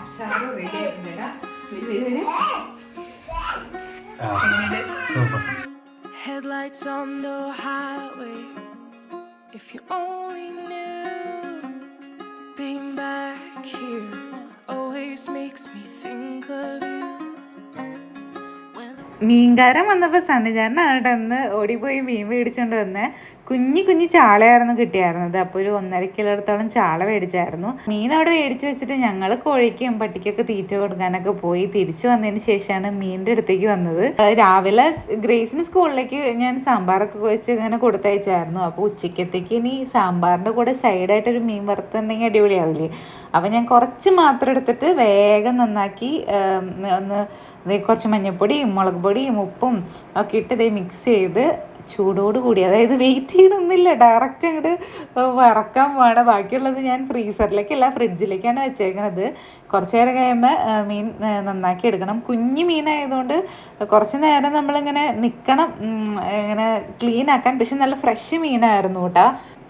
അച്ചാറ് ready Headlights on the highway. If you only knew, being back here always makes me think of you. മീൻകാരൻ വന്നപ്പോൾ സണ്ണിചാരനാണ് കേട്ടോ അന്ന് ഓടിപ്പോയി മീൻ മേടിച്ചുകൊണ്ട് വന്നേ കുഞ്ഞു കുഞ്ഞു ചാളയായിരുന്നു കിട്ടിയായിരുന്നത്. അപ്പോൾ ഒരു ഒന്നര കിലോടത്തോളം ചാള മേടിച്ചായിരുന്നു. മീൻ അവിടെ മേടിച്ച് വെച്ചിട്ട് ഞങ്ങൾ കോഴിക്കും പട്ടിക്കൊക്കെ തീറ്റ കൊടുക്കാനൊക്കെ പോയി. തിരിച്ചു വന്നതിന് ശേഷമാണ് മീനിന്റെ അടുത്തേക്ക് വന്നത്. രാവിലെ ഗ്രേസിന് സ്കൂളിലേക്ക് ഞാൻ സാമ്പാറൊക്കെ വെച്ച് ഇങ്ങനെ കൊടുത്തയച്ചായിരുന്നു. അപ്പോൾ ഉച്ചക്കത്തേക്ക് ഇനി സാമ്പാറിന്റെ കൂടെ സൈഡായിട്ടൊരു മീൻ വറുത്തുണ്ടെങ്കിൽ അടിപൊളിയാവില്ലേ? അപ്പോൾ ഞാൻ കുറച്ച് മാത്രം എടുത്തിട്ട് വേഗം നന്നാക്കി ഒന്ന് കുറച്ച് മഞ്ഞൾപ്പൊടിയും മുളക് പൊടിയും ഉപ്പും ഒക്കെ ഇട്ട് ഇതേ മിക്സ് ചെയ്ത് ചൂടോട് കൂടി അതായത് വെയിറ്റ് ചെയ്യണമെന്നില്ല ഡയറക്റ്റ് അങ്ങോട്ട് വറക്കാൻ പോകണം ബാക്കിയുള്ളത് ഞാൻ ഫ്രീസറിലേക്കല്ല ഫ്രിഡ്ജിലേക്കാണ് വെച്ചേക്കണത്. കുറച്ച് നേരം കഴിയുമ്പോൾ മീൻ നന്നാക്കി എടുക്കണം. കുഞ്ഞു മീനായതുകൊണ്ട് കുറച്ച് നേരം നമ്മളിങ്ങനെ നിൽക്കണം ഇങ്ങനെ ക്ലീൻ ആക്കാൻ. പക്ഷെ നല്ല ഫ്രഷ് മീനായിരുന്നു കേട്ടോ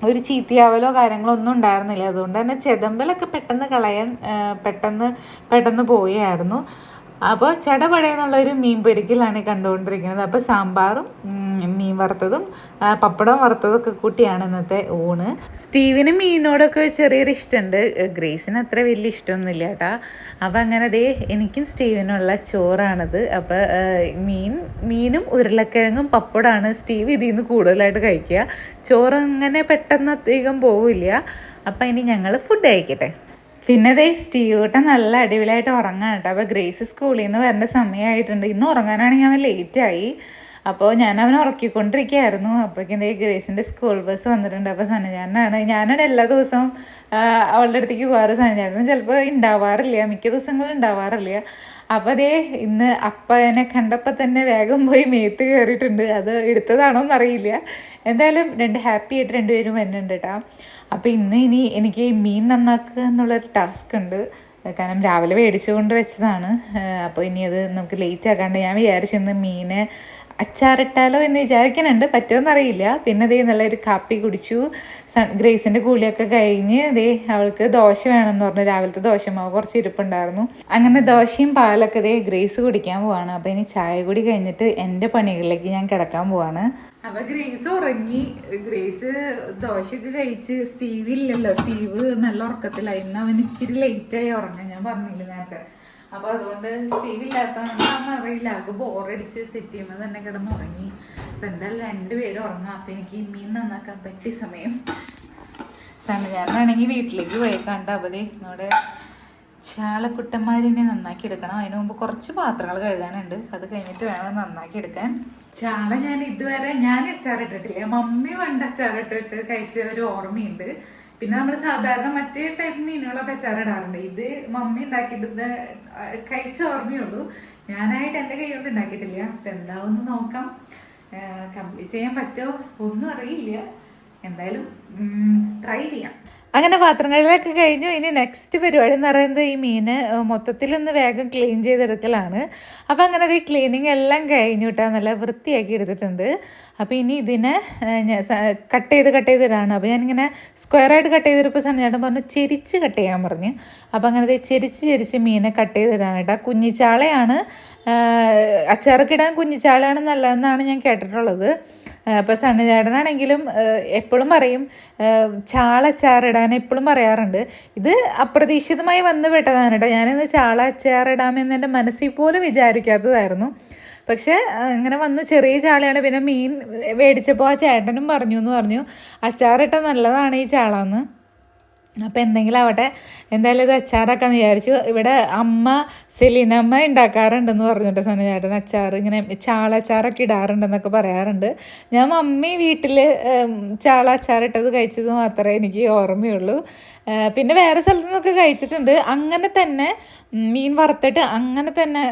ഒരു ചീത്തയാവലോ കാര്യങ്ങളോ ഒന്നും ഉണ്ടായിരുന്നില്ല. അതുകൊണ്ട് തന്നെ ചെതമ്പലൊക്കെ പെട്ടെന്ന് കളയാൻ പെട്ടെന്ന് പെട്ടെന്ന് പോയായിരുന്നു അപ്പോൾ ചടപടയെന്നുള്ളൊരു മീൻ പൊരിക്കലാണ് കണ്ടുകൊണ്ടിരിക്കുന്നത്. അപ്പോൾ സാമ്പാറും മീൻ വറുത്തതും പപ്പടം പപ്പടവും വറുത്തതും ഒക്കെ കൂട്ടിയാണ് ഇന്നത്തെ ഊണ്. സ്റ്റീവിന് മീനോടൊക്കെ ചെറിയൊരു ഇഷ്ടമുണ്ട് ഗ്രേസിന് അത്ര വലിയ ഇഷ്ടമൊന്നുമില്ല കേട്ടാ. അപ്പോൾ അങ്ങനെ ദേ എനിക്കും സ്റ്റീവിനുള്ള ചോറാണത്. അപ്പോൾ മീൻ മീനും ഉരുളക്കിഴങ്ങും പപ്പടമാണ് സ്റ്റീവ് ഇതിൽ നിന്ന് കൂടുതലായിട്ട് കഴിക്കുക. ചോറ് അങ്ങനെ പെട്ടെന്ന് അധികം പോവില്ല. അപ്പം ഇനി ഞങ്ങൾ ഫുഡ് കഴിക്കട്ടെ. പിന്നെ ദേ കൂട്ടം നല്ല അടിപൊളിയായിട്ട് ഉറങ്ങാൻ കേട്ടോ. അപ്പോൾ ഗ്രേസ് സ്കൂളിൽ നിന്ന് വരേണ്ട സമയമായിട്ടുണ്ട്. ഇന്ന് ഉറങ്ങാനാണെങ്കിൽ അവൻ ലേറ്റായി അപ്പോൾ ഞാൻ അവനെ ഉറക്കിക്കൊണ്ടിരിക്കുകയായിരുന്നു അപ്പോഴേക്കും ഗ്രേസിന്റെ സ്കൂൾ ബസ് വന്നിട്ടുണ്ട്. അപ്പോൾ സനജാനാണ് ഞാനാണ് എല്ലാ ദിവസവും അവളുടെ അടുത്തേക്ക് പോകാറ്. സനജാനും ചിലപ്പോൾ ഉണ്ടാവാറില്ല മിക്ക ദിവസങ്ങളും ഉണ്ടാവാറില്ല അപ്പോൾ അതേ ഇന്ന് അപ്പനെ കണ്ടപ്പോൾ തന്നെ വേഗം പോയി മേത്ത് കയറിയിട്ടുണ്ട് അത് എടുത്തതാണോ എന്നറിയില്ല. എന്തായാലും രണ്ട് ഹാപ്പി ആയിട്ട് രണ്ടുപേരും വരുന്നുണ്ട് കേട്ടോ അപ്പോൾ ഇന്ന് ഇനി എനിക്ക് മീൻ നന്നാക്കുക എന്നുള്ളൊരു ടാസ്ക് ഉണ്ട്. കാരണം രാവിലെ മേടിച്ചു കൊണ്ട് വെച്ചതാണ്. അപ്പോൾ ഇനി അത് നമുക്ക് ലേറ്റ് ആക്കാണ്ട് ഞാൻ വിചാരിച്ചിരുന്നു മീനെ അച്ചാറിട്ടാലോ എന്ന് വിചാരിക്കുന്നുണ്ട്. പറ്റുമെന്നറിയില്ല. പിന്നെ ദേ നല്ലൊരു കാപ്പി കുടിച്ചു. സൺ ഗ്രേസിന്റെ കൂലിയൊക്കെ കഴിഞ്ഞ് ദേ അവൾക്ക് ദോശ വേണമെന്ന് പറഞ്ഞു. രാവിലത്തെ ദോശമാവ് കുറച്ച് ഇരിപ്പുണ്ടായിരുന്നു. അങ്ങനെ ദോശയും പാലൊക്കെ ദേ ഗ്രേസ് കുടിക്കാൻ പോവാണ്. അപ്പോൾ ഇനി ചായ കൂടി കഴിഞ്ഞിട്ട് എന്റെ പണികളിലേക്ക് ഞാൻ കിടക്കാൻ പോവാണ്. അപ്പോൾ ഗ്രേസ് ഉറങ്ങി. ഗ്രേസ് ദോശയൊക്കെ കഴിച്ച് സ്റ്റീവ് ഇല്ലല്ലോ. സ്റ്റീവ് നല്ല ഉറക്കത്തിലായിരുന്നു അവൻ ഇച്ചിരി ലേറ്റായി ഉറങ്ങാൻ ഞാൻ പറഞ്ഞില്ല നേരത്തെ. അപ്പൊ അതുകൊണ്ട് സ്റ്റീവ് ഇല്ലാത്തതാണെന്ന് അറിയില്ല. ആൾക്ക് ബോറടിച്ച് സെറ്റ് ചെയ്യുമ്പോൾ തന്നെ കിടന്ന് ഉറങ്ങി. അപ്പൊ എന്തായാലും രണ്ടുപേരും ഉറങ്ങാം. അപ്പൊ എനിക്ക് മീൻ നന്നാക്കാൻ പറ്റിയ സമയം. സനജാനാണെങ്കിൽ വീട്ടിലേക്ക് പോയി. കണ്ട അവധി. നമ്മുടെ ചാളക്കുട്ടന്മാരിനെ നന്നാക്കി എടുക്കണം. അതിനു മുമ്പ് കുറച്ച് പാത്രങ്ങൾ കഴുകാനുണ്ട്. അത് കഴിഞ്ഞിട്ട് വേണം നന്നാക്കി എടുക്കാൻ. ചാള ഞാൻ ഇതുവരെ ഞാൻ അച്ചാറിട്ടിട്ടില്ല മമ്മി പണ്ട് അച്ചാറിട്ടിട്ട് കഴിച്ച ഒരു ഓർമ്മയുണ്ട്. പിന്നെ നമ്മൾ സാധാരണ മറ്റേ ടൈപ്പ് മീനുകളൊക്കെ അച്ചാറിടാറുണ്ട് ഇത് മമ്മി ഉണ്ടാക്കിയിട്ട് കഴിച്ച ഓർമ്മയുള്ളൂ. ഞാനായിട്ട് എന്റെ കൈ കൊണ്ട് ഉണ്ടാക്കിയിട്ടില്ല. അപ്പം എന്താവുമെന്ന് നോക്കാം. കംപ്ലീറ്റ് ചെയ്യാൻ പറ്റുമോ? ഒന്നും അറിയില്ല. എന്തായാലും ട്രൈ ചെയ്യാം. അങ്ങനെ പാത്രങ്ങളിലൊക്കെ കഴിഞ്ഞു. ഇനി നെക്സ്റ്റ് പരിപാടി എന്ന് പറയുന്നത് ഈ മീന് മൊത്തത്തിൽ ഒന്ന് വേഗം ക്ലീൻ ചെയ്തെടുക്കലാണ്. അപ്പോൾ അങ്ങനെ അത് ഈ ക്ലീനിങ് എല്ലാം കഴിഞ്ഞു കേട്ടോ നല്ല വൃത്തിയാക്കി എടുത്തിട്ടുണ്ട്. അപ്പോൾ ഇനി ഇതിനെ കട്ട് ചെയ്ത് കട്ട് ചെയ്തിടാണ് അപ്പോൾ ഞാനിങ്ങനെ സ്ക്വയറായിട്ട് കട്ട് ചെയ്തിട്ടപ്പോൾ സണ്ണിചേട്ടൻ പറഞ്ഞു ചെരിച്ച് കട്ട് ചെയ്യാൻ പറഞ്ഞു. അപ്പോൾ അങ്ങനെ ചെരിച്ച് ചെരിച്ച് മീനെ കട്ട് ചെയ്തിടാണ് കേട്ടോ കുഞ്ഞിച്ചാളയാണ് അച്ചാറൊക്കെ കുഞ്ഞിച്ചാളാണ് നല്ലതെന്നാണ് ഞാൻ കേട്ടിട്ടുള്ളത്. അപ്പോൾ സണ്ണിചേട്ടനാണെങ്കിലും എപ്പോഴും പറയും ചാള അച്ചാറിടാൻ എപ്പോഴും പറയാറുണ്ട്. ഇത് അപ്രതീക്ഷിതമായി വന്ന് പെട്ടതാണ് കേട്ടോ. ഞാനിന്ന് ചാള അച്ചാറിടാമെന്ന് എന്റെ മനസ്സിൽ പോലും വിചാരിക്കാത്തതായിരുന്നു. പക്ഷേ അങ്ങനെ വന്ന് ചെറിയ ചാളയാണ്. പിന്നെ മീൻ മേടിച്ചപ്പോൾ ആ ചേട്ടനും പറഞ്ഞു എന്ന് പറഞ്ഞു അച്ചാറിട്ട നല്ലതാണ് ഈ ചാളന്ന്. അപ്പോൾ എന്തെങ്കിലും ആവട്ടെ എന്തായാലും ഇത് അച്ചാറാക്കാന്ന് വിചാരിച്ചു. ഇവിടെ അമ്മ സെലീനമ്മ ഉണ്ടാക്കാറുണ്ടെന്ന് പറഞ്ഞിട്ട് സനു ചേട്ടൻ അച്ചാർ ഇങ്ങനെ ചാളച്ചാറൊക്കെ ഇടാറുണ്ടെന്നൊക്കെ പറയാറുണ്ട്. ഞാൻ മമ്മി വീട്ടിൽ ചാള അച്ചാറിട്ടത് കഴിച്ചത് മാത്രമേ എനിക്ക് ഓർമ്മയുള്ളൂ. പിന്നെ വേറെ സ്ഥലത്തു നിന്നൊക്കെ കഴിച്ചിട്ടുണ്ട്. അങ്ങനെ തന്നെ മീൻ വറുത്തിട്ട് അങ്ങനെ തന്നെ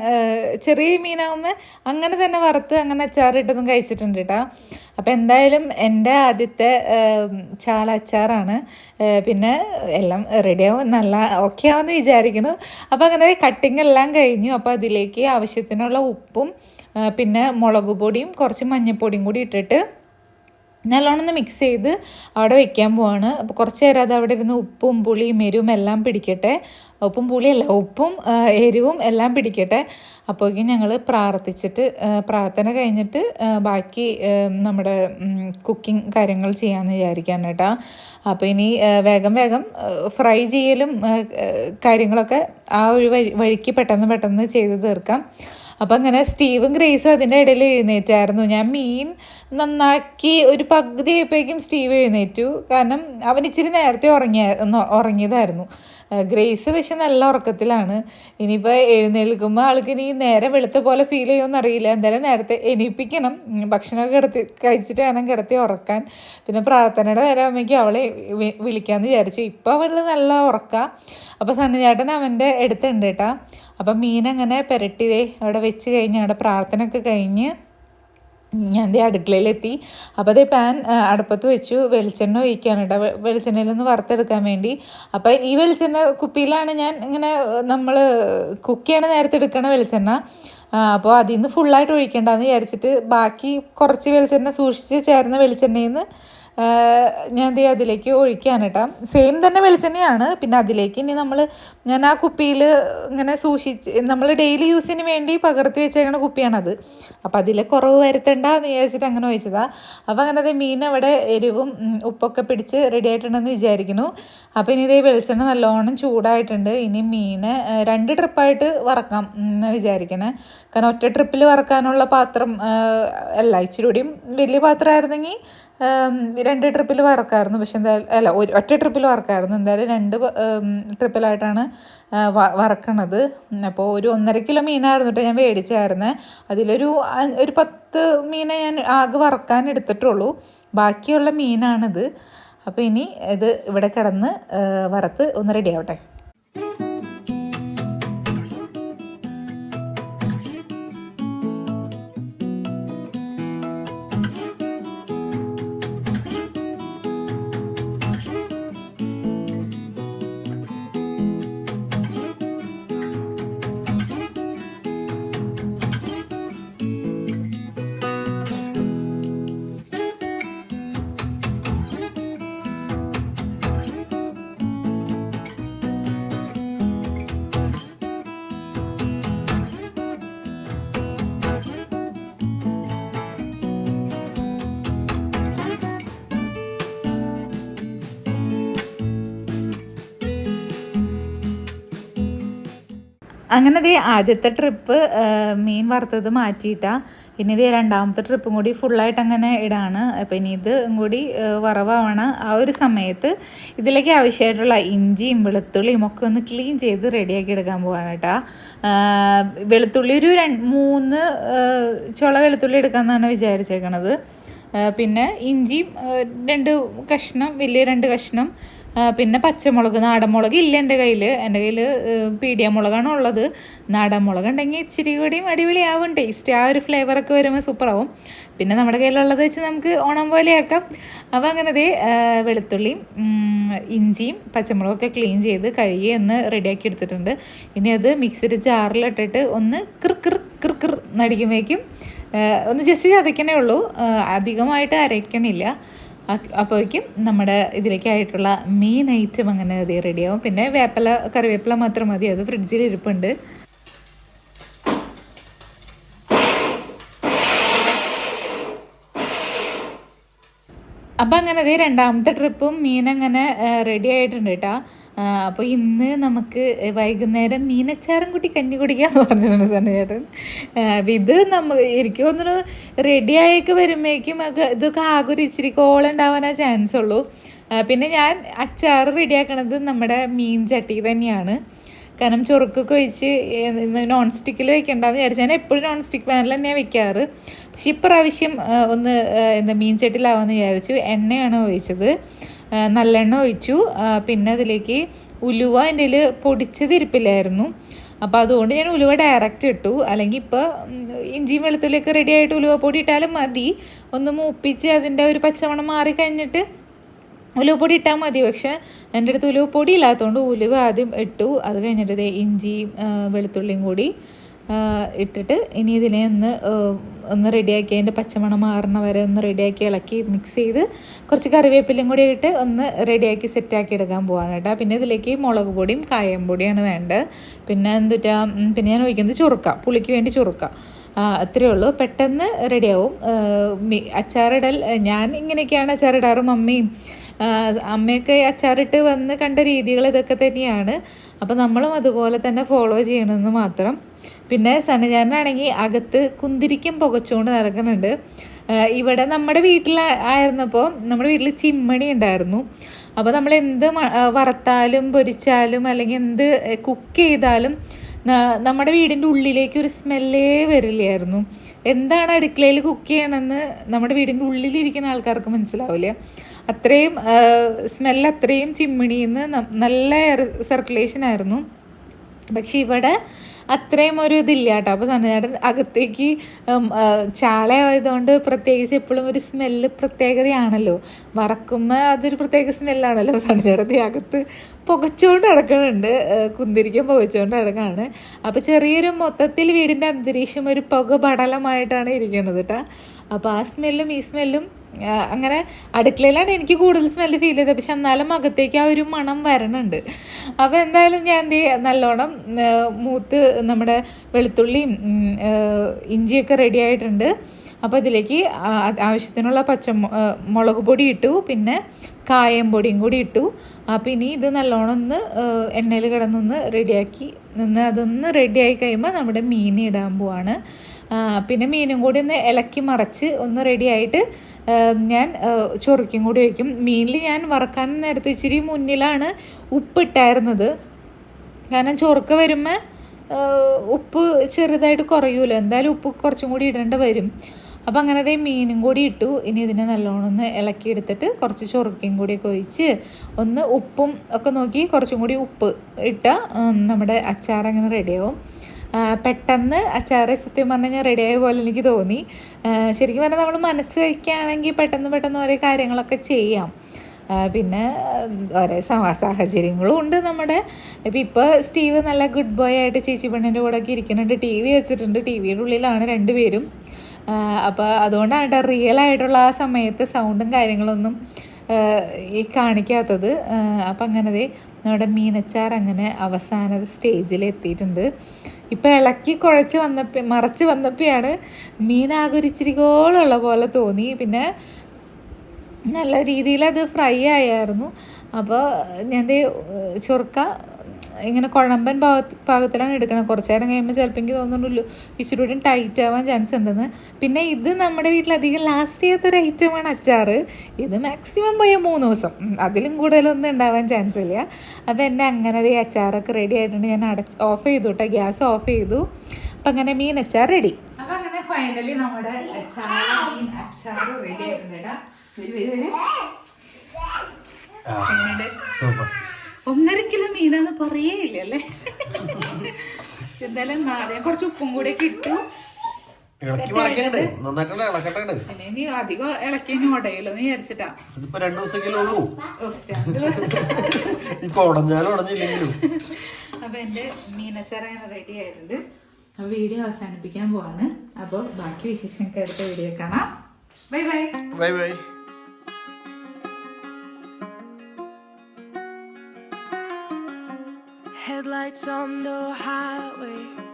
ചെറിയ മീനാകുമ്പോൾ അങ്ങനെ തന്നെ വറുത്ത് അങ്ങനെ അച്ചാറിട്ടതും കഴിച്ചിട്ടുണ്ട് കേട്ടോ അപ്പോൾ എന്തായാലും എന്റെ ആദ്യത്തെ ചാള അച്ചാറാണ്. പിന്നെ എല്ലാം റെഡിയാവും നല്ല ഓക്കെ ആവുമെന്ന് വിചാരിക്കുന്നു. അപ്പോൾ അങ്ങനെ കട്ടിങ് എല്ലാം കഴിഞ്ഞു. അപ്പോൾ അതിലേക്ക് ആവശ്യത്തിനുള്ള ഉപ്പും പിന്നെ മുളക് പൊടിയും കുറച്ച് മഞ്ഞൾപ്പൊടിയും കൂടി ഇട്ടിട്ട് നല്ലോണം മിക്സ് ചെയ്ത് അവിടെ വെക്കാൻ പോവാണ്. അപ്പോൾ കുറച്ച് നേരം അത് അവിടെ ഇരുന്ന് ഉപ്പും പുളിയും എരിവും എല്ലാം പിടിക്കട്ടെ. ഉപ്പും പുളിയല്ല ഉപ്പും എരിവും എല്ലാം പിടിക്കട്ടെ. അപ്പോഴേക്കും ഞങ്ങൾ പ്രാർത്ഥിച്ചിട്ട് പ്രാർത്ഥന കഴിഞ്ഞിട്ട് ബാക്കി നമ്മുടെ കുക്കിംഗ് കാര്യങ്ങൾ ചെയ്യാമെന്ന് വിചാരിക്കാൻ കേട്ടോ. അപ്പോൾ ഇനി വേഗം വേഗം ഫ്രൈ ചെയ്യലും കാര്യങ്ങളൊക്കെ ആ ഒരു വഴി വഴിക്ക് പെട്ടെന്ന് പെട്ടെന്ന് ചെയ്ത് തീർക്കാം. അപ്പം അങ്ങനെ സ്റ്റീവും ഗ്രേസും അതിന്റെ ഇടയിൽ എഴുന്നേറ്റായിരുന്നു. ഞാൻ മീൻ നന്നാക്കി ഒരു പകുതി ആയപ്പോഴേക്കും സ്റ്റീവ് എഴുന്നേറ്റു. കാരണം അവൻ ഇച്ചിരി നേരത്തെ ഉറങ്ങിയ ഉറങ്ങിയതായിരുന്നു. ഗ്രേസ് പക്ഷെ നല്ല ഉറക്കത്തിലാണ്. ഇനിയിപ്പോൾ എഴുന്നേൽക്കുമ്പോൾ ആൾക്ക് ഇനി നേരെ വെളുത്ത പോലെ ഫീൽ ചെയ്യുമെന്ന് അറിയില്ല. എന്തായാലും നേരത്തെ എണീപ്പിക്കണം. ഭക്ഷണമൊക്കെ കിടത്തി കഴിച്ചിട്ട് വേണം കിടത്തി ഉറക്കാൻ. പിന്നെ പ്രാർത്ഥനയുടെ നേരം അമ്മയ്ക്ക് അവളെ വിളിക്കാമെന്ന് വിചാരിച്ചു. ഇപ്പോൾ അവൾ നല്ല ഉറക്കാം. അപ്പോൾ സണ്ണിചേട്ടൻ അവന്റെ അടുത്തുണ്ട് കേട്ടോ. അപ്പം മീനങ്ങനെ പുരട്ടിയതേ അവിടെ വെച്ച് കഴിഞ്ഞ് അവിടെ പ്രാർത്ഥനയൊക്കെ കഴിഞ്ഞ് ഞാൻ ദേ അടുക്കളയിലെത്തി. അപ്പോൾ അതേ പാൻ അടുപ്പത്ത് വെച്ചു. വെളിച്ചെണ്ണ ഒഴിക്കുകയാണ് കേട്ടോ. വെളിച്ചെണ്ണയിൽ നിന്ന് വറുത്തെടുക്കാൻ വേണ്ടി. അപ്പോൾ ഈ വെളിച്ചെണ്ണ കുപ്പിയിലാണ് ഞാൻ ഇങ്ങനെ നമ്മൾ കുക്ക് ചെയ്യണ നേരത്തെ എടുക്കണ വെളിച്ചെണ്ണ. അപ്പോൾ അതിൽ നിന്ന് ഫുള്ളായിട്ട് ഒഴിക്കേണ്ടെന്ന് വിചാരിച്ചിട്ട് ബാക്കി കുറച്ച് വെളിച്ചെണ്ണ സൂക്ഷിച്ച് ചേർന്ന വെളിച്ചെണ്ണയിൽ നിന്ന് ഞാൻ ദേ അതിലേക്ക് ഒഴിക്കാൻ കേട്ടോ. സെയിം തന്നെ വെളിച്ചെണ്ണയാണ്. പിന്നെ അതിലേക്ക് ഇനി നമ്മൾ ഞാൻ ആ കുപ്പിയിൽ ഇങ്ങനെ സൂക്ഷിച്ച് നമ്മൾ ഡെയിലി യൂസിന് വേണ്ടി പകർത്തി വെച്ചേക്കണ കുപ്പിയാണത്. അപ്പോൾ അതിലെ കുറവ് വരുത്തണ്ട എന്ന് വിചാരിച്ചിട്ട് അങ്ങനെ ഒഴിച്ചതാണ് അപ്പോൾ അങ്ങനെ ദേ മീൻ അവിടെ എരിവും ഉപ്പൊക്കെ പിടിച്ച് റെഡി ആയിട്ടുണ്ടെന്ന് വിചാരിക്കുന്നു. അപ്പോൾ ഇനി ഇതേ വെളിച്ചെണ്ണ നല്ലോണം ചൂടായിട്ടുണ്ട്. ഇനി മീൻ രണ്ട് ട്രിപ്പായിട്ട് വറക്കാം എന്ന് വിചാരിക്കണേ. കാരണം ഒറ്റ ട്രിപ്പിൽ വറക്കാനുള്ള പാത്രം അല്ല ഇച്ചിരി കൂടിയും വലിയ പാത്രമായിരുന്നെങ്കിൽ രണ്ട് ട്രിപ്പിൽ വറക്കായിരുന്നു. പക്ഷെ എന്തായാലും അല്ല ഒരു ഒറ്റ ട്രിപ്പിൽ വറക്കായിരുന്നു. എന്തായാലും രണ്ട് ട്രിപ്പിലായിട്ടാണ് വറക്കണത്. അപ്പോൾ ഒരു ഒന്നര കിലോ മീനായിരുന്നു കേട്ടോ ഞാൻ മേടിച്ചായിരുന്നേ. അതിലൊരു ഒരു പത്ത് മീനെ ഞാൻ ആകെ വറക്കാൻ എടുത്തിട്ടുള്ളൂ. ബാക്കിയുള്ള മീനാണിത്. അപ്പോൾ ഇനി ഇത് ഇവിടെ കിടന്ന് വറുത്ത് ഒന്ന് റെഡി ആവട്ടെ. അങ്ങനെ ദേ ആദ്യത്തെ ട്രിപ്പ് മീൻ വറുത്തത് മാറ്റിയിട്ടാ. ഇനി ഇത് രണ്ടാമത്തെ ട്രിപ്പും കൂടി ഫുള്ളായിട്ട് അങ്ങനെ ഇടാണ്. അപ്പം ഇനി ഇത് കൂടി വറവാണ് ആ ഒരു സമയത്ത് ഇതിലേക്ക് ആവശ്യമായിട്ടുള്ള ഇഞ്ചിയും വെളുത്തുള്ളിയും ഒക്കെ ഒന്ന് ക്ലീൻ ചെയ്ത് റെഡിയാക്കി എടുക്കാൻ പോവാണ് കേട്ടോ വെളുത്തുള്ളി ഒരു രണ്ട് മൂന്ന് ചുള വെളുത്തുള്ളി എടുക്കാമെന്നാണ് വിചാരിച്ചേക്കണത്. പിന്നെ ഇഞ്ചിയും രണ്ട് കഷ്ണം വലിയ രണ്ട് കഷ്ണം പിന്നെ പച്ചമുളക് നാടൻ മുളക് ഇല്ല എന്റെ കയ്യിൽ. എന്റെ കയ്യിൽ പീഡിയ മുളകാണ് ഉള്ളത്. നാടൻ മുളക് ഉണ്ടെങ്കിൽ ഇച്ചിരി കൂടിയും അടിപൊളിയാവും ടേസ്റ്റ് ആ ഒരു ഫ്ലേവറൊക്കെ വരുമ്പോൾ സൂപ്പറാവും പിന്നെ നമ്മുടെ കയ്യിലുള്ളത് വെച്ച് നമുക്ക് ഓണം പോലെ ആക്കാം. അപ്പോൾ അങ്ങനെ ദേ വെളുത്തുള്ളിയും ഇഞ്ചിയും പച്ചമുളകൊക്കെ ക്ലീൻ ചെയ്ത് കഴുകി ഒന്ന് റെഡിയാക്കി എടുത്തിട്ടുണ്ട്. ഇനി അത് മിക്സിഡ് ജാറിലിട്ടിട്ട് ഒന്ന് കിർ കിർ കിർ കിർ നടിക്കുമ്പോഴേക്കും ഒന്ന് ജസ്റ്റ് ചതയ്ക്കണേ ഉള്ളൂ. അധികമായിട്ട് അരയ്ക്കണില്ല. അപ്പോഴേക്കും നമ്മുടെ ഇതിലേക്കായിട്ടുള്ള മെയിൻ ഐറ്റം അങ്ങനെ അത് റെഡിയാവും പിന്നെ വേപ്പില കറിവേപ്പില മാത്രം മതി. അത് ഫ്രിഡ്ജിൽ ഇരിപ്പുണ്ട്. അപ്പം അങ്ങനെ അതേ രണ്ടാമത്തെ ട്രിപ്പും മീൻ അങ്ങനെ റെഡി ആയിട്ടുണ്ട് കേട്ടോ അപ്പോൾ ഇന്ന് നമുക്ക് വൈകുന്നേരം മീനച്ചാറും കൂട്ടി കഞ്ഞി കുടിക്കാന്ന് പറഞ്ഞിട്ടുണ്ട് സണ്ണി ചേട്ടൻ. അപ്പം ഇത് നമ്മ എനിക്ക് തോന്നുന്നു റെഡി ആയൊക്കെ വരുമ്പോഴേക്കും ഇതൊക്കെ ആകെ ഒരു ഇച്ചിരി കോളുണ്ടാവാനേ ചാൻസ് ഉള്ളൂ. പിന്നെ ഞാൻ അച്ചാർ റെഡിയാക്കണത് നമ്മുടെ മീൻ ചട്ടി തന്നെയാണ്. കാരണം ചൊറുക്കൊക്കെ ഒഴിച്ച് നോൺ സ്റ്റിക്കിൽ വെക്കണ്ടെന്ന് വിചാരിച്ചു ഞാൻ എപ്പോഴും നോൺ സ്റ്റിക്ക് പാനിൽ തന്നെയാണ് വെക്കാറ്. പക്ഷെ ഇപ്രാവശ്യം ഒന്ന് എന്താ മീൻ ചട്ടിയിലാവാമെന്ന് വിചാരിച്ചു എണ്ണയാണ് ഒഴിച്ചത്. നല്ലെണ്ണ ഒഴിച്ചു. പിന്നെ അതിലേക്ക് ഉലുവ എന്റെ പൊടിച്ചതിരിപ്പില്ലായിരുന്നു പൊടിച്ചത് അപ്പോൾ അതുകൊണ്ട് ഞാൻ ഉലുവ ഡയറക്റ്റ് ഇട്ടു. അല്ലെങ്കിൽ ഇപ്പോൾ ഇഞ്ചിയും വെളുത്തുള്ളിയൊക്കെ റെഡി ആയിട്ട് ഉലുവ പൊടി ഇട്ടാലും മതി. ഒന്ന് മൂപ്പിച്ച് അതിന്റെ ഒരു പച്ചമണം മാറി കഴിഞ്ഞിട്ട് ഉലുവ പൊടി ഇട്ടാൽ മതി. പക്ഷേ എന്റെ അടുത്ത് ഉലുവ പൊടി ഇല്ലാത്തതുകൊണ്ട് ഉലുവ ആദ്യം ഇട്ടു. അത് കഴിഞ്ഞിട്ട് ഇഞ്ചിയും വെളുത്തുള്ളിയും കൂടി ഇട്ടിട്ട് ഇനി ഇതിനെ ഒന്ന് ഒന്ന് റെഡിയാക്കി അതിന്റെ പച്ചമണം മാറണ വരെ ഒന്ന് റെഡിയാക്കി ഇളക്കി മിക്സ് ചെയ്ത് കുറച്ച് കറിവേപ്പിലയും കൂടി ഇട്ട് ഒന്ന് റെഡിയാക്കി സെറ്റാക്കി എടുക്കാൻ പോവാണ് കേട്ടോ. പിന്നെ ഇതിലേക്ക് മുളക് പൊടിയും കായം പൊടിയാണ് വേണ്ടത്. പിന്നെ എന്തുറ്റാ പിന്നെ ഞാൻ ഒഴിക്കുന്നത് ചുറുക്ക പുളിക്ക് വേണ്ടി ചുറുക്ക. അത്രയേ ഉള്ളൂ. പെട്ടെന്ന് റെഡിയാവും അച്ചാറിടൽ ഞാൻ ഇങ്ങനെയൊക്കെയാണ് അച്ചാറിടാറ് മമ്മിയും. അമ്മയൊക്കെ അച്ചാറിട്ട് വന്ന് കണ്ട രീതികൾ ഇതൊക്കെ തന്നെയാണ്. അപ്പോൾ നമ്മളും അതുപോലെ തന്നെ ഫോളോ ചെയ്യണമെന്ന് മാത്രം പിന്നെ സന്നിധാനാണെങ്കിൽ അകത്ത് കുന്തിരിക്കും പുകച്ചുകൊണ്ട് നടക്കുന്നുണ്ട്. ഇവിടെ നമ്മുടെ വീട്ടിൽ ആയിരുന്നപ്പോൾ നമ്മുടെ വീട്ടിൽ ചിമ്മണി ഉണ്ടായിരുന്നു. അപ്പോൾ നമ്മൾ എന്ത് വറുത്താലും പൊരിച്ചാലും അല്ലെങ്കിൽ എന്ത് കുക്ക് ചെയ്താലും നമ്മുടെ വീടിന്റെ ഉള്ളിലേക്ക് ഒരു സ്മെല്ലേ വരില്ലായിരുന്നു. എന്താണ് അടുക്കളയിൽ കുക്ക് ചെയ്യണമെന്ന് നമ്മുടെ വീടിന്റെ ഉള്ളിലിരിക്കുന്ന ആൾക്കാർക്ക് മനസ്സിലാവില്ല. അത്രയും സ്മെല്ല് അത്രയും ചിമ്മിണിയിൽ നിന്ന് നല്ല സർക്കുലേഷൻ ആയിരുന്നു. പക്ഷെ ഇവിടെ അത്രയും ഒരു ഇതില്ല കേട്ടോ. അപ്പോൾ സണ്ണചേട്ടൻ അകത്തേക്ക് ചാളയായതുകൊണ്ട് പ്രത്യേകിച്ച് എപ്പോഴും ഒരു സ്മെല്ല് പ്രത്യേകതയാണല്ലോ. വറക്കുമ്പോൾ അതൊരു പ്രത്യേക സ്മെല്ലാണല്ലോ സണ്ണചേട്ടത്തി അകത്ത് പുകച്ചുകൊണ്ട് നടക്കുന്നുണ്ട്. കുന്തിരിക്കാൻ കുന്തിരിക്കം പുകച്ചുകൊണ്ട് നടക്കുകയാണ് അപ്പോൾ ചെറിയൊരു മൊത്തത്തിൽ വീടിന്റെ അന്തരീക്ഷം ഒരു പുക പടലമായിട്ടാണ് ഇരിക്കുന്നത് കേട്ടോ. അപ്പോൾ ആ സ്മെല്ലും ഈ സ്മെല്ലും അങ്ങനെ അടുക്കളയിലാണ് എനിക്ക് കൂടുതൽ സ്മെല്ല് ഫീൽ ചെയ്തത്. പക്ഷെ എന്നാലും അകത്തേക്ക് ആ ഒരു മണം വരണുണ്ട്. അപ്പോൾ എന്തായാലും ഞാൻ എന്ത് നല്ലോണം മൂത്ത് നമ്മുടെ വെളുത്തുള്ളിയും ഇഞ്ചിയൊക്കെ റെഡി ആയിട്ടുണ്ട്. അപ്പോൾ ഇതിലേക്ക് ആവശ്യത്തിനുള്ള പച്ച മുളക് പൊടി ഇട്ടു. പിന്നെ കായം പൊടിയും കൂടി ഇട്ടു. അപ്പോൾ ഇനി ഇത് നല്ലോണം ഒന്ന് എണ്ണയിൽ കിടന്നൊന്ന് റെഡിയാക്കി നിന്ന് അതൊന്ന് റെഡിയായി കഴിയുമ്പോൾ നമ്മുടെ മീൻ ഇടാൻ പോവാണ്. പിന്നെ മീനും കൂടി ഒന്ന് ഇളക്കി മറച്ച് ഒന്ന് റെഡി ആയിട്ട് ആ, ഞാൻ ചൊറുക്കും കൂടി വയ്ക്കും മീനിൽ ഞാൻ വറക്കാൻ നേരത്തെ ഇച്ചിരി മുന്നിലാണ് ഉപ്പിട്ടായിരുന്നത്. കാരണം ചൊറുക്ക വരുമ്പോൾ ഉപ്പ് ചെറുതായിട്ട് കുറയൂല. എന്തായാലും ഉപ്പ് കുറച്ചും കൂടി ഇടേണ്ടി വരും. അപ്പോൾ അങ്ങനെ ദേ മീനും കൂടി ഇട്ടു. ഇനി ഇതിനെ നല്ലോണം ഒന്ന് ഇളക്കി എടുത്തിട്ട് കുറച്ച് ചൊറുക്കയും കൂടിയൊക്കെ ഒഴിച്ച് ഒന്ന് ഉപ്പും ഒക്കെ നോക്കി കുറച്ചും കൂടി ഉപ്പ് ഇട്ട നമ്മുടെ അച്ചാർ അങ്ങനെ റെഡിയാവും പെട്ടെന്ന് അച്ചാറ് സത്യം പറഞ്ഞു കഴിഞ്ഞാൽ റെഡിയായ പോലെ എനിക്ക് തോന്നി. ശരിക്കും പറഞ്ഞാൽ നമ്മൾ മനസ്സ് വയ്ക്കുകയാണെങ്കിൽ പെട്ടെന്ന് പെട്ടെന്ന് ഓരോ കാര്യങ്ങളൊക്കെ ചെയ്യാം. പിന്നെ ഓരോ സാഹചര്യങ്ങളും ഉണ്ട് നമ്മുടെ. ഇപ്പം ഇപ്പോൾ സ്റ്റീവ് നല്ല ഗുഡ് ബോയ് ആയിട്ട് ചേച്ചി പെണ്ണിന്റെ കൂടെ ഒക്കെ ഇരിക്കുന്നുണ്ട്. ടി വി വെച്ചിട്ടുണ്ട്. ടി വിയുടെ ഉള്ളിലാണ് രണ്ടുപേരും അപ്പോൾ അതുകൊണ്ടാണ് കേട്ടോ റിയൽ ആയിട്ടുള്ള ആ സമയത്ത് സൗണ്ടും കാര്യങ്ങളൊന്നും ഈ കാണിക്കാത്തത്. അപ്പം അങ്ങനെ നമ്മുടെ മീനച്ചാർ അങ്ങനെ അവസാന സ്റ്റേജിൽ എത്തിയിട്ടുണ്ട്. ഇപ്പം ഇളക്കി കുഴച്ച് വന്നപ്പോൾ മറച്ച് വന്നപ്പോഴാണ് മീനാകെ ഒരു ഇച്ചിരികോളുള്ള പോലെ തോന്നി. പിന്നെ നല്ല രീതിയിൽ അത് ഫ്രൈ ആയായിരുന്നു. അപ്പോൾ ഞാൻ ചൊറുക്ക ഇങ്ങനെ കുഴമ്പൻ ഭാഗത്ത് പാകത്തിലാണ് എടുക്കണം. കുറച്ച് നേരം കഴിയുമ്പോൾ ചിലപ്പോൾ എനിക്ക് തോന്നുന്നുള്ളൂ ഇച്ചിരി കൂടി ടൈറ്റ് ആവാൻ ചാൻസ് ഉണ്ടെന്ന്. പിന്നെ ഇത് നമ്മുടെ വീട്ടിലധികം ലാസ്റ്റ് ചെയ്യാത്തൊരു ഐറ്റമാണ് അച്ചാർ ഇത് മാക്സിമം പോയ മൂന്ന് ദിവസം. അതിലും കൂടുതലൊന്നും ഉണ്ടാവാൻ ചാൻസ് ഇല്ല. അപ്പോൾ എന്നെ അങ്ങനെ ഈ അച്ചാറൊക്കെ റെഡി ആയിട്ടുണ്ട്. ഞാൻ അടച്ച് ഓഫ് ചെയ്തു കേട്ടോ ഗ്യാസ് ഓഫ് ചെയ്തു. അപ്പം അങ്ങനെ മീൻ അച്ചാർ റെഡി അപ്പം അങ്ങനെ ഫൈനലി നമ്മുടെ അച്ചാർ മീൻ അച്ചാർ റെഡി ആയിട്ടുണ്ട് കേട്ടോ സൂപ്പർ ഒന്നര കിലോ മീനാന്ന് പറയേയില്ല അല്ലേ? എന്തായാലും നാളെ കുറച്ച് ഉപ്പും കൂടെ ഒക്കെ ഇട്ടു. പിന്നെ ഇനി അധികം ഇളക്കി ഇനി ഉടയല്ലോ എന്ന് വിചാരിച്ചിട്ടാ. ഇതിപ്പോ രണ്ടു ദിവസമെങ്കിലും ഉള്ളൂ. ഇപ്പൊ ഉടഞ്ഞാലും ഉടഞ്ഞില്ലെങ്കിലും. അപ്പൊ എന്റെ മീനച്ചാറ റെഡി ആയിട്ടുണ്ട്. അപ്പൊ വീഡിയോ അവസാനിപ്പിക്കാൻ പോവാണ്. അപ്പോൾ ബാക്കി വിശേഷങ്ങൾക്ക് അടുത്ത വീഡിയോ കാണാം. Bye bye bye bye Headlights on the highway.